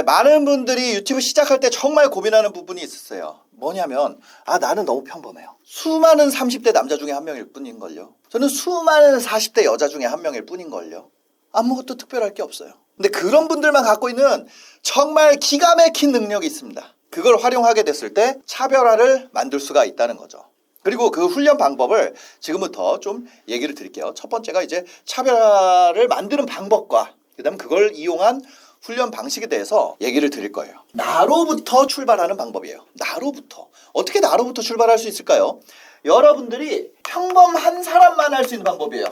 네, 많은 분들이 유튜브 시작할 때 정말 고민하는 부분이 있었어요. 뭐냐면, 아, 나는 너무 평범해요. 수많은 30대 남자 중에 한 명일 뿐인걸요. 저는 수많은 40대 여자 중에 한 명일 뿐인걸요. 아무것도 특별할 게 없어요. 근데 그런 분들만 갖고 있는 정말 기가 막힌 능력이 있습니다. 그걸 활용하게 됐을 때 차별화를 만들 수가 있다는 거죠. 그리고 그 훈련 방법을 지금부터 좀 얘기를 드릴게요. 첫 번째가 이제 차별화를 만드는 방법과 그다음 그걸 이용한 훈련 방식에 대해서 얘기를 드릴 거예요. 나로부터 출발하는 방법이에요. 나로부터. 어떻게 나로부터 출발할 수 있을까요? 여러분들이 평범한 사람만 할 수 있는 방법이에요.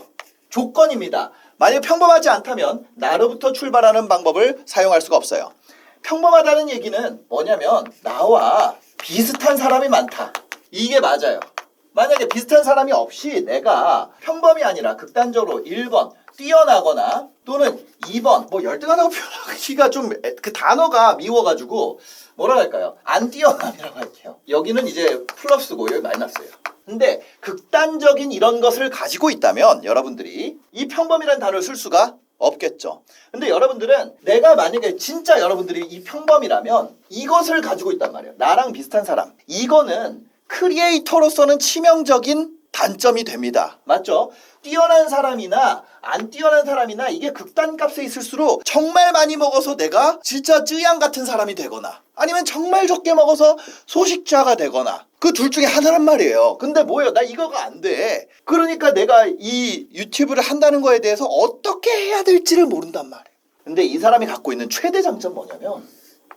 조건입니다. 만약 평범하지 않다면 나로부터 출발하는 방법을 사용할 수가 없어요. 평범하다는 얘기는 뭐냐면 나와 비슷한 사람이 많다. 이게 맞아요. 만약에 비슷한 사람이 없이 내가 평범이 아니라 극단적으로 1번 뛰어나거나 또는 2번 뭐 열등하다고 표현하기가 좀 그 단어가 미워가지고 뭐라 할까요? 안 뛰어남이라고 할게요. 여기는 이제 플러스고 여기 마이너스예요. 근데 극단적인 이런 것을 가지고 있다면 여러분들이 이 평범이라는 단어를 쓸 수가 없겠죠. 근데 여러분들은 내가 만약에 진짜 여러분들이 이 평범이라면 이것을 가지고 있단 말이에요. 나랑 비슷한 사람. 이거는 크리에이터로서는 치명적인 단점이 됩니다. 맞죠? 뛰어난 사람이나 안 뛰어난 사람이나 이게 극단값에 있을수록 정말 많이 먹어서 내가 진짜 쯔양 같은 사람이 되거나 아니면 정말 적게 먹어서 소식자가 되거나 그 둘 중에 하나란 말이에요. 근데 뭐예요? 나 이거가 안 돼. 그러니까 내가 이 유튜브를 한다는 거에 대해서 어떻게 해야 될지를 모른단 말이에요. 근데 이 사람이 갖고 있는 최대 장점 뭐냐면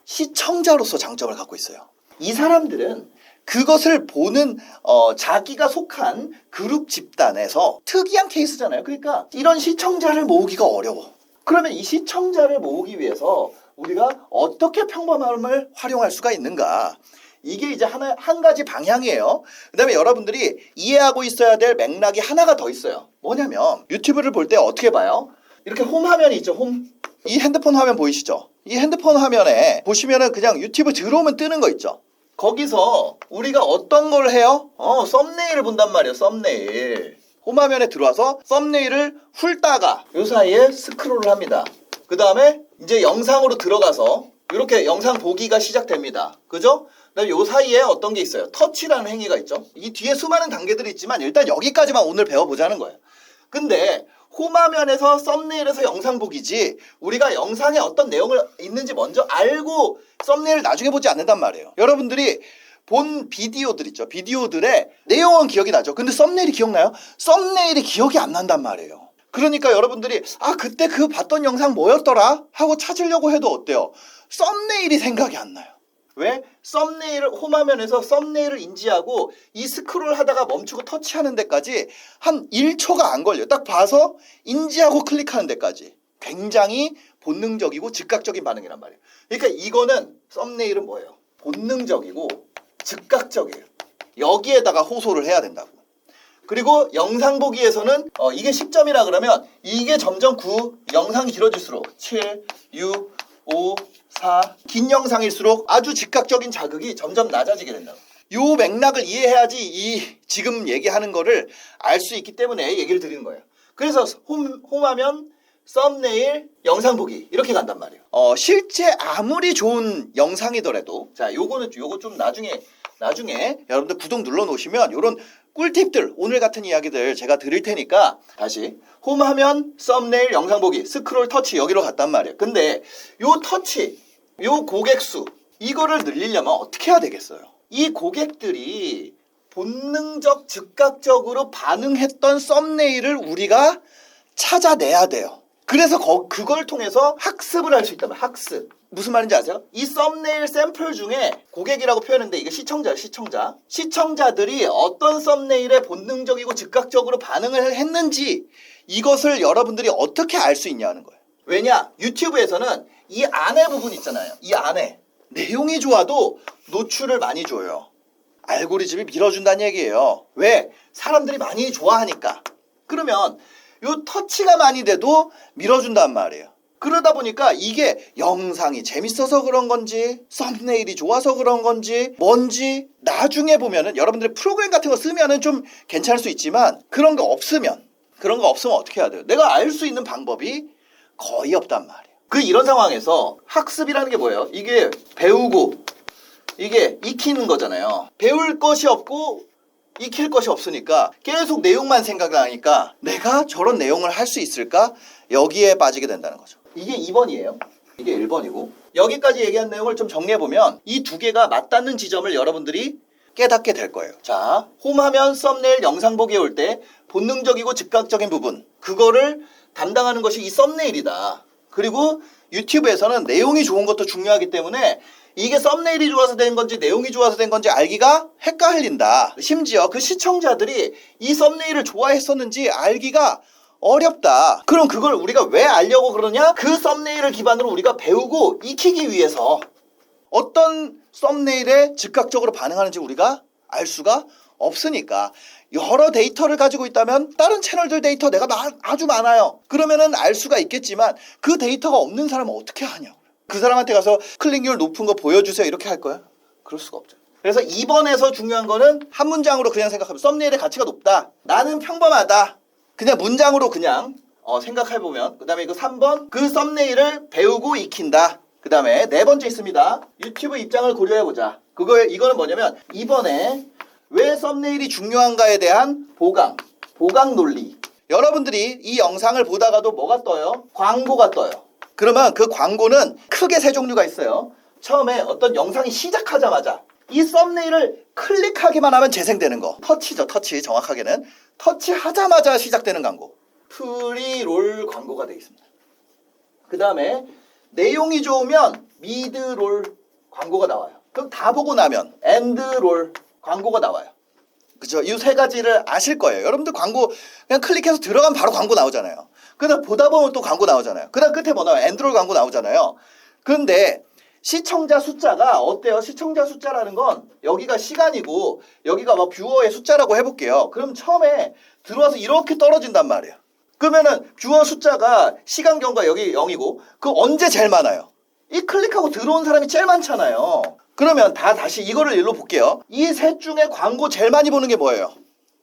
시청자로서 장점을 갖고 있어요. 이 사람들은 그것을 보는 어, 자기가 속한 그룹 집단에서 특이한 케이스잖아요. 그러니까 이런 시청자를 모으기가 어려워. 그러면 이 시청자를 모으기 위해서 우리가 어떻게 평범함을 활용할 수가 있는가? 이게 이제 하나 한 가지 방향이에요. 그다음에 여러분들이 이해하고 있어야 될 맥락이 하나가 더 있어요. 뭐냐면 유튜브를 볼 때 어떻게 봐요? 이렇게 홈 화면이 있죠. 홈. 이 핸드폰 화면 보이시죠? 이 핸드폰 화면에 보시면은 그냥 유튜브 들어오면 뜨는 거 있죠. 거기서 우리가 어떤 걸 해요? 어, 썸네일을 본단 말이에요. 썸네일. 홈화면에 들어와서 썸네일을 훑다가 요 사이에 스크롤을 합니다. 그 다음에 이제 영상으로 들어가서 이렇게 영상 보기가 시작됩니다. 그죠? 그다음에 요 사이에 어떤 게 있어요? 터치라는 행위가 있죠. 이 뒤에 수많은 단계들이 있지만 일단 여기까지만 오늘 배워보자는 거예요. 근데 홈화면에서 썸네일에서 영상 보기지 우리가 영상에 어떤 내용을 있는지 먼저 알고 썸네일을 나중에 보지 않는단 말이에요. 여러분들이 본 비디오들 있죠. 비디오들의 내용은 기억이 나죠. 근데 썸네일이 기억나요? 썸네일이 기억이 안 난단 말이에요. 그러니까 여러분들이 아 그때 그 봤던 영상 뭐였더라 하고 찾으려고 해도 어때요? 썸네일이 생각이 안 나요. 왜? 썸네일을 홈화면에서 썸네일을 인지하고 이 스크롤 하다가 멈추고 터치하는 데까지 한 1초가 안 걸려요. 딱 봐서 인지하고 클릭하는 데까지. 굉장히 본능적이고 즉각적인 반응이란 말이에요. 그러니까 이거는 썸네일은 뭐예요? 본능적이고 즉각적이에요. 여기에다가 호소를 해야 된다고. 그리고 영상 보기에서는 어, 이게 10점이라 그러면 이게 점점 9, 영상이 길어질수록 7, 6, 5, 4. 긴 영상일수록 아주 즉각적인 자극이 점점 낮아지게 된다. 요 맥락을 이해해야지 이 지금 얘기하는 거를 알 수 있기 때문에 얘기를 드리는 거예요. 그래서 홈, 홈하면 썸네일, 영상 보기 이렇게 간단 말이에요. 어, 실제 아무리 좋은 영상이더라도 자, 요거는 요거 좀 나중에 나중에 여러분들 구독 눌러 놓으시면 요런 꿀팁들 오늘 같은 이야기들 제가 드릴 테니까 다시 홈하면 썸네일 영상 보기 스크롤 터치 여기로 갔단 말이에요. 근데 요 터치 요 고객 수 이거를 늘리려면 어떻게 해야 되겠어요? 이 고객들이 본능적 즉각적으로 반응했던 썸네일을 우리가 찾아내야 돼요. 그래서 거- 그걸 통해서 학습을 할 수 있다면 학습. 무슨 말인지 아세요? 이 썸네일 샘플 중에 고객이라고 표현했는데 이게 시청자예요, 시청자. 시청자들이 어떤 썸네일에 본능적이고 즉각적으로 반응을 했는지 이것을 여러분들이 어떻게 알 수 있냐는 거예요. 왜냐? 유튜브에서는 이 안에 부분 있잖아요. 이 안에. 내용이 좋아도 노출을 많이 줘요. 알고리즘이 밀어준다는 얘기예요. 왜? 사람들이 많이 좋아하니까. 그러면 요 터치가 많이 돼도 밀어준단 말이에요. 그러다 보니까 이게 영상이 재밌어서 그런 건지 썸네일이 좋아서 그런 건지 뭔지 나중에 보면은 여러분들이 프로그램 같은 거 쓰면은 좀 괜찮을 수 있지만 그런 거 없으면 그런 거 없으면 어떻게 해야 돼요? 내가 알 수 있는 방법이 거의 없단 말이에요. 그 이런 상황에서 학습이라는 게 뭐예요? 이게 배우고 이게 익히는 거잖아요. 배울 것이 없고 익힐 것이 없으니까 계속 내용만 생각나니까 내가 저런 내용을 할 수 있을까? 여기에 빠지게 된다는 거죠. 이게 2번이에요. 이게 1번이고 여기까지 얘기한 내용을 좀 정리해 보면 이 두 개가 맞닿는 지점을 여러분들이 깨닫게 될 거예요. 자, 홈하면 썸네일 영상 보기에 올 때 본능적이고 즉각적인 부분 그거를 담당하는 것이 이 썸네일이다. 그리고 유튜브에서는 내용이 좋은 것도 중요하기 때문에 이게 썸네일이 좋아서 된 건지 내용이 좋아서 된 건지 알기가 헷갈린다. 심지어 그 시청자들이 이 썸네일을 좋아했었는지 알기가 어렵다. 그럼 그걸 우리가 왜 알려고 그러냐? 그 썸네일을 기반으로 우리가 배우고 익히기 위해서 어떤 썸네일에 즉각적으로 반응하는지 우리가 알 수가 없으니까 여러 데이터를 가지고 있다면 다른 채널들 데이터 내가 마- 아주 많아요. 그러면은 알 수가 있겠지만 그 데이터가 없는 사람은 어떻게 하냐고. 그 사람한테 가서 클릭률 높은 거 보여주세요 이렇게 할 거야? 그럴 수가 없죠. 그래서 2번에서 중요한 거는 한 문장으로 그냥 생각하면 썸네일의 가치가 높다. 나는 평범하다. 그냥 문장으로 그냥 어, 생각해 보면 그 다음에 이거 3번 그 썸네일을 배우고 익힌다. 그 다음에 네 번째 있습니다. 유튜브 입장을 고려해 보자. 그거 이거는 뭐냐면 이번에 왜 썸네일이 중요한가에 대한 보강, 보강 논리. 여러분들이 이 영상을 보다가도 뭐가 떠요? 광고가 떠요. 그러면 그 광고는 크게 세 종류가 있어요. 처음에 어떤 영상이 시작하자마자 이 썸네일을 클릭하기만 하면 재생되는 거. 터치죠, 터치. 정확하게는. 터치하자마자 시작되는 광고. 프리롤 광고가 되어 있습니다. 그 다음에 내용이 좋으면 미드롤 광고가 나와요. 그럼 다 보고 나면 엔드롤 광고가 나와요. 그죠? 이 세 가지를 아실 거예요. 여러분들 광고 그냥 클릭해서 들어가면 바로 광고 나오잖아요. 그다음 보다 보면 또 광고 나오잖아요. 그다음 끝에 뭐 나와요? 엔드롤 광고 나오잖아요. 근데 시청자 숫자가 어때요? 시청자 숫자라는 건 여기가 시간이고 여기가 뭐 뷰어의 숫자라고 해볼게요. 그럼 처음에 들어와서 이렇게 떨어진단 말이에요. 그러면은 뷰어 숫자가 시간 경과 여기 0이고 그 언제 제일 많아요? 이 클릭하고 들어온 사람이 제일 많잖아요. 그러면 다 다시 이거를 일로 볼게요. 이 셋 중에 광고 제일 많이 보는 게 뭐예요?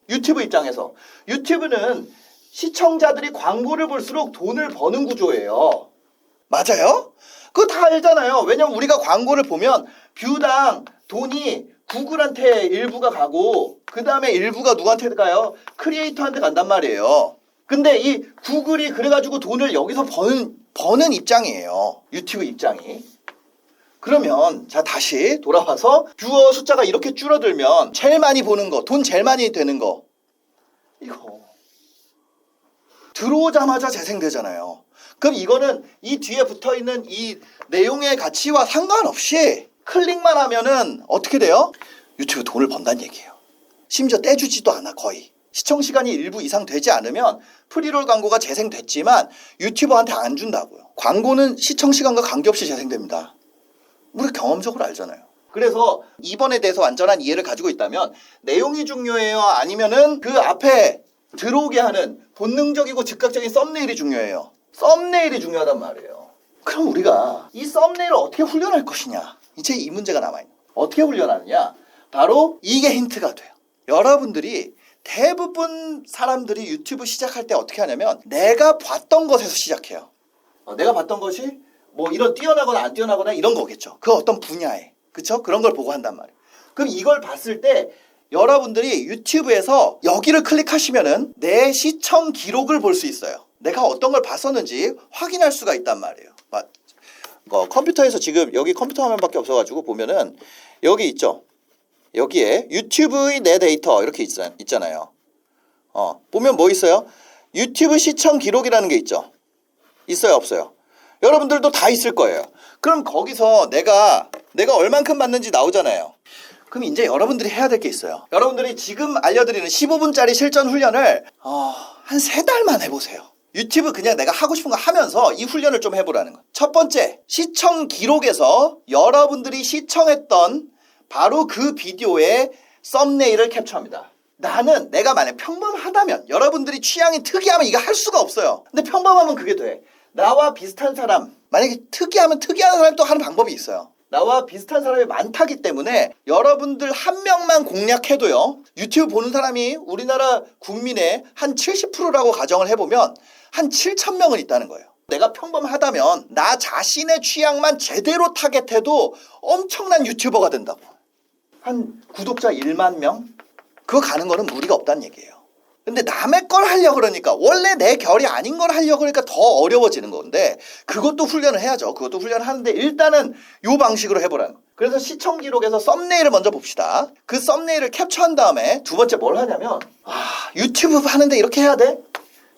유튜브 입장에서. 유튜브는 시청자들이 광고를 볼수록 돈을 버는 구조예요. 맞아요? 그거 다 알잖아요. 왜냐면 우리가 광고를 보면 뷰당 돈이 구글한테 일부가 가고 그 다음에 일부가 누구한테 가요? 크리에이터한테 간단 말이에요. 근데 이 구글이 그래가지고 돈을 여기서 버는, 버는 입장이에요. 유튜브 입장이. 그러면 자 다시 돌아와서 뷰어 숫자가 이렇게 줄어들면 제일 많이 보는 거, 돈 제일 많이 되는 거 이거 들어오자마자 재생되잖아요. 그럼 이거는 이 뒤에 붙어 있는 이 내용의 가치와 상관없이 클릭만 하면은 어떻게 돼요? 유튜브 돈을 번다는 얘기예요. 심지어 떼주지도 않아 거의. 시청 시간이 일부 이상 되지 않으면 프리롤 광고가 재생됐지만 유튜버한테 안 준다고요. 광고는 시청 시간과 관계없이 재생됩니다. 우리 경험적으로 알잖아요. 그래서 2번에 대해서 완전한 이해를 가지고 있다면 내용이 중요해요? 아니면은 그 앞에 들어오게 하는 본능적이고 즉각적인 썸네일이 중요해요. 썸네일이 중요하단 말이에요. 그럼 우리가 이 썸네일을 어떻게 훈련할 것이냐? 이제 이 문제가 남아있는. 어떻게 훈련하느냐? 바로 이게 힌트가 돼요. 여러분들이 대부분 사람들이 유튜브 시작할 때 어떻게 하냐면 내가 봤던 것에서 시작해요. 어, 내가 봤던 것이 뭐 이런 뛰어나거나 안 뛰어나거나 이런 거겠죠. 그 어떤 분야에. 그쵸? 그런 걸 보고 한단 말이에요. 그럼 이걸 봤을 때 여러분들이 유튜브에서 여기를 클릭하시면은 내 시청 기록을 볼 수 있어요. 내가 어떤 걸 봤었는지 확인할 수가 있단 말이에요. 막, 어, 컴퓨터에서 지금 여기 컴퓨터 화면밖에 없어가지고 보면은 여기 있죠. 여기에 유튜브의 내 데이터 이렇게 있, 있잖아요. 어, 보면 뭐 있어요? 유튜브 시청 기록이라는 게 있죠. 있어요, 없어요? 여러분들도 다 있을 거예요. 그럼 거기서 내가 내가 얼만큼 받는지 나오잖아요. 그럼 이제 여러분들이 해야 될 게 있어요. 여러분들이 지금 알려드리는 15분짜리 실전 훈련을 어, 한 세 달만 해보세요. 유튜브 그냥 내가 하고 싶은 거 하면서 이 훈련을 좀 해보라는 거. 첫 번째, 시청 기록에서 여러분들이 시청했던 바로 그 비디오의 썸네일을 캡처합니다. 나는 내가 만약 평범하다면 여러분들이 취향이 특이하면 이거 할 수가 없어요. 근데 평범하면 그게 돼. 나와 비슷한 사람 만약에 특이하면 특이한 사람이 또 하는 방법이 있어요. 나와 비슷한 사람이 많다기 때문에 여러분들 한 명만 공략해도요. 유튜브 보는 사람이 우리나라 국민의 한 70%라고 가정을 해보면 한 7천 명은 있다는 거예요. 내가 평범하다면 나 자신의 취향만 제대로 타겟해도 엄청난 유튜버가 된다고. 한 구독자 1만 명? 그거 가는 거는 무리가 없다는 얘기예요. 근데 남의 걸 하려고 그러니까 원래 내 결이 아닌 걸 하려고 그러니까 더 어려워지는 건데 그것도 훈련을 해야죠. 그것도 훈련을 하는데 일단은 요 방식으로 해보라는 거. 그래서 시청 기록에서 썸네일을 먼저 봅시다. 그 썸네일을 캡처한 다음에 두 번째 뭘 하냐면 아 유튜브 하는데 이렇게 해야 돼?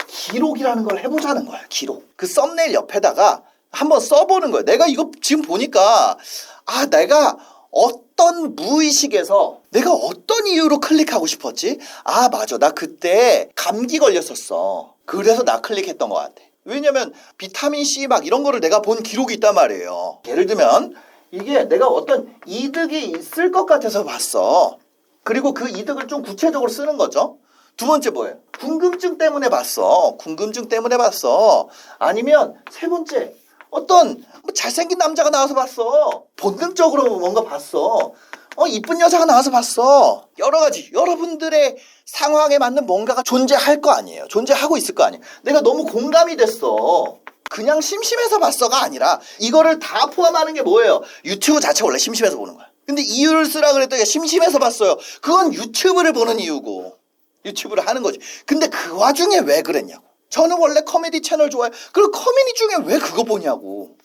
기록이라는 걸 해보자는 거야. 기록. 그 썸네일 옆에다가 한번 써보는 거예요. 내가 이거 지금 보니까 아 내가 어 떤 무의식에서 내가 어떤 이유로 클릭하고 싶었지? 아 맞아 나 그때 감기 걸렸었어. 그래서 나 클릭했던 것 같아. 왜냐면 비타민 C 막 이런 거를 내가 본 기록이 있단 말이에요. 예를 들면 이게 내가 어떤 이득이 있을 것 같아서 봤어. 그리고 그 이득을 좀 구체적으로 쓰는 거죠. 두 번째 뭐예요? 궁금증 때문에 봤어. 궁금증 때문에 봤어. 아니면 세 번째 어떤 뭐 잘생긴 남자가 나와서 봤어. 본능적으로 뭔가 봤어. 어 이쁜 여자가 나와서 봤어. 여러 가지 여러분들의 상황에 맞는 뭔가가 존재할 거 아니에요. 존재하고 있을 거 아니에요. 내가 너무 공감이 됐어. 그냥 심심해서 봤어가 아니라 이거를 다 포함하는 게 뭐예요? 유튜브 자체 원래 심심해서 보는 거야. 근데 이유를 쓰라 그랬더니 심심해서 봤어요. 그건 유튜브를 보는 이유고 유튜브를 하는 거지. 근데 그 와중에 왜 그랬냐고. 저는 원래 코미디 채널 좋아해요. 그럼 코미디 중에 왜 그거 보냐고.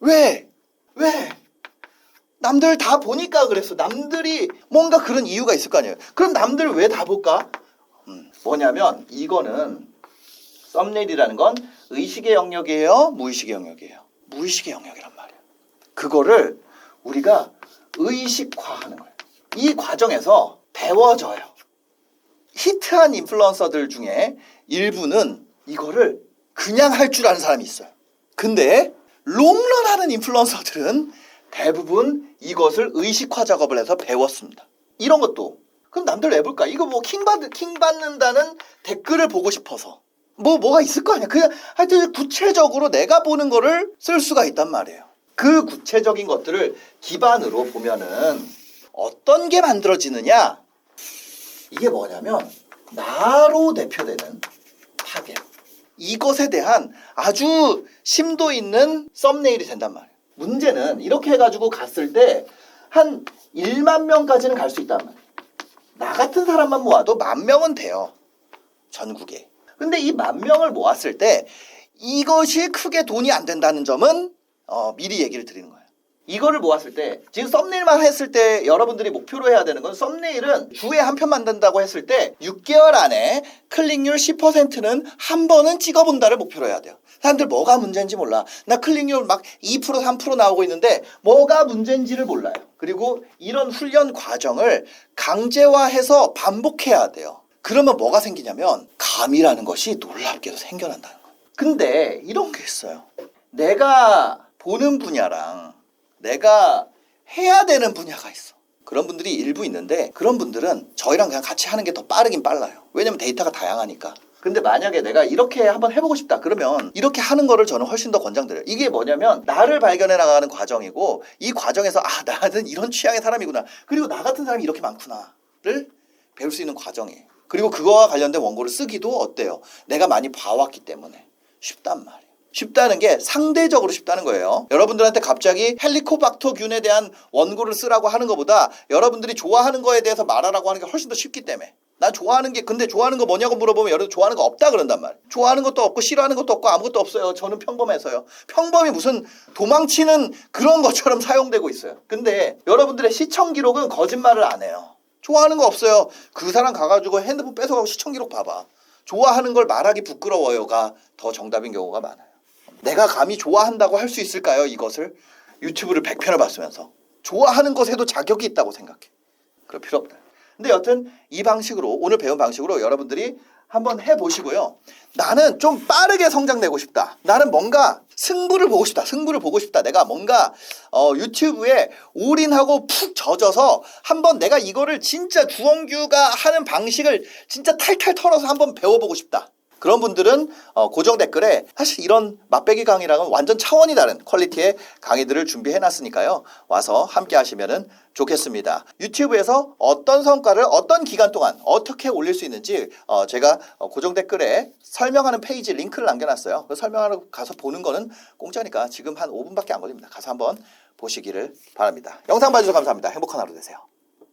왜? 왜? 남들 다 보니까 그랬어. 남들이 뭔가 그런 이유가 있을 거 아니에요. 그럼 남들 왜 다 볼까? 음, 뭐냐면 이거는 썸네일이라는 건 의식의 영역이에요, 무의식의 영역이에요. 무의식의 영역이란 말이에요. 그거를 우리가 의식화하는 거예요. 이 과정에서 배워져요. 히트한 인플루언서들 중에 일부는 이거를 그냥 할 줄 아는 사람이 있어요. 근데 롱런 하는 인플루언서들은 대부분 이것을 의식화 작업을 해서 배웠습니다. 이런 것도 그럼 남들 왜 볼까? 이거 뭐 킹 받, 킹 받는다는 댓글을 보고 싶어서 뭐 뭐가 있을 거 아니야. 그냥 하여튼 구체적으로 내가 보는 거를 쓸 수가 있단 말이에요. 그 구체적인 것들을 기반으로 보면은 어떤 게 만들어지느냐? 이게 뭐냐면 나로 대표되는 타겟. 이것에 대한 아주 심도 있는 썸네일이 된단 말이에요. 문제는 이렇게 해가지고 갔을 때 한 1만 명까지는 갈 수 있단 말이에요. 나 같은 사람만 모아도 만 명은 돼요. 전국에. 근데 이 만 명을 모았을 때 이것이 크게 돈이 안 된다는 점은 어, 미리 얘기를 드리는 거예요. 이거를 모았을 때 지금 썸네일만 했을 때 여러분들이 목표로 해야 되는 건 썸네일은 주에 한 편 만든다고 했을 때 6개월 안에 클릭률 10%는 한 번은 찍어본다를 목표로 해야 돼요. 사람들 뭐가 문제인지 몰라. 나 클릭률 막 2% 3% 나오고 있는데 뭐가 문제인지를 몰라요. 그리고 이런 훈련 과정을 강제화해서 반복해야 돼요. 그러면 뭐가 생기냐면 감이라는 것이 놀랍게도 생겨난다는 거예요. 근데 이런 게 있어요. 내가 보는 분야랑 내가 해야 되는 분야가 있어. 그런 분들이 일부 있는데 그런 분들은 저희랑 그냥 같이 하는 게 더 빠르긴 빨라요. 왜냐면 데이터가 다양하니까. 근데 만약에 내가 이렇게 한번 해보고 싶다 그러면 이렇게 하는 거를 저는 훨씬 더 권장드려요. 이게 뭐냐면 나를 발견해 나가는 과정이고 이 과정에서 아 나는 이런 취향의 사람이구나. 그리고 나 같은 사람이 이렇게 많구나를 배울 수 있는 과정이에요. 그리고 그거와 관련된 원고를 쓰기도 어때요? 내가 많이 봐왔기 때문에 쉽단 말이에요. 쉽다는 게 상대적으로 쉽다는 거예요. 여러분들한테 갑자기 헬리코박터균에 대한 원고를 쓰라고 하는 것보다 여러분들이 좋아하는 거에 대해서 말하라고 하는 게 훨씬 더 쉽기 때문에. 난 좋아하는 게 근데 좋아하는 거 뭐냐고 물어보면 여러분 좋아하는 거 없다 그런단 말이에요. 좋아하는 것도 없고 싫어하는 것도 없고 아무것도 없어요. 저는 평범해서요. 평범이 무슨 도망치는 그런 것처럼 사용되고 있어요. 근데 여러분들의 시청 기록은 거짓말을 안 해요. 좋아하는 거 없어요. 그 사람 가가지고 핸드폰 뺏어가고 시청 기록 봐봐. 좋아하는 걸 말하기 부끄러워요가 더 정답인 경우가 많아요. 내가 감히 좋아한다고 할 수 있을까요? 이것을 유튜브를 100편을 봤으면서 좋아하는 것에도 자격이 있다고 생각해. 그럴 필요 없다. 근데 여튼 이 방식으로 오늘 배운 방식으로 여러분들이 한번 해보시고요. 나는 좀 빠르게 성장되고 싶다. 나는 뭔가 승부를 보고 싶다. 승부를 보고 싶다. 내가 뭔가 어, 유튜브에 올인하고 푹 젖어서 한번 내가 이거를 진짜 주원규가 하는 방식을 진짜 탈탈 털어서 한번 배워보고 싶다. 그런 분들은 어, 고정 댓글에 사실 이런 맛배기 강의랑은 완전 차원이 다른 퀄리티의 강의들을 준비해 놨으니까요. 와서 함께 하시면은 좋겠습니다. 유튜브에서 어떤 성과를 어떤 기간 동안 어떻게 올릴 수 있는지 어, 제가 어, 고정 댓글에 설명하는 페이지 링크를 남겨놨어요. 그 설명하러 가서 보는 거는 공짜니까 지금 한 5분밖에 안 걸립니다. 가서 한번 보시기를 바랍니다. 영상 봐주셔서 감사합니다. 행복한 하루 되세요.